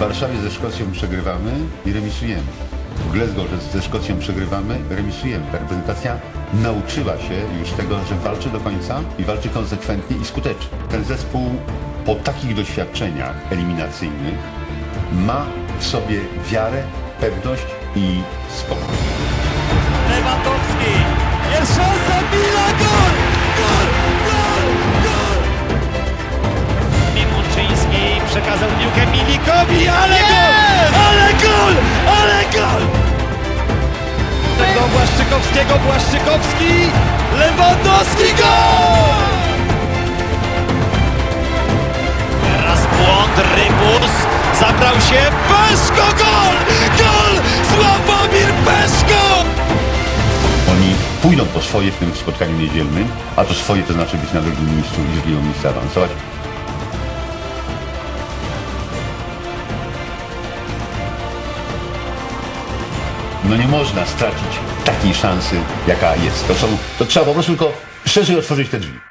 Warszawie ze Szkocją przegrywamy i remisujemy. W Glasgow że ze Szkocją przegrywamy, remisujemy. Ta reprezentacja nauczyła się już tego, że walczy do końca i walczy konsekwentnie i skutecznie. Ten zespół po takich doświadczeniach eliminacyjnych ma w sobie wiarę, pewność i spokój. Lewandowski. Jest szansa, Mila, gol! Gol! Gol! Gol! Mimuczyński przekazał piłkę Milikowi, ale gol! Ale gol! Ale gol! Do Błaszczykowskiego, Błaszczykowski, Lewandowski, gol! Teraz błąd, Rybus, zabrał się, Peszko, gol! Gol! Sławomir Peszko! Oni pójdą po swoje w tym spotkaniu niedzielnym, a to swoje to znaczy być na drugim miejscu i z miejsca awansować. No nie można stracić takiej szansy, jaka jest. To, są, to trzeba po prostu tylko szerzej otworzyć te drzwi.